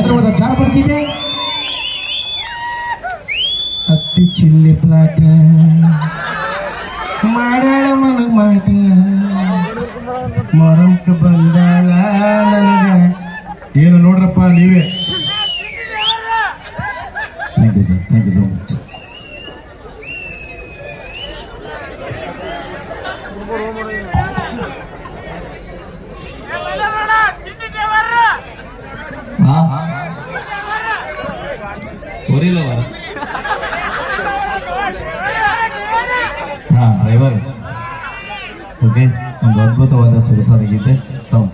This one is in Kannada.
ಮಧುರವಾದ ಜಾಗ ಬರ್ತಿದೆ ಅತ್ತಿ ಚಿಲ್ಲಿ ಪ್ಲಾಟ ಮಾಡಾಳ ನನಗ್ ಮಾಟ. ಮೊರಂಕ ಬಂದಾಳ ನನಗೆ. ಏನು ನೋಡ್ರಪ್ಪ ನೀವೇ? Thank you sir thank you so much ಊರಿಲ್ಲವರ ಹಾ ಡ್ರೈವರ್ ಓಕೆ ಒಂದು ಅದ್ಭುತವಾದ ಸೊಗಸಾದ ಗೀತೆ ಸೌಂಡ್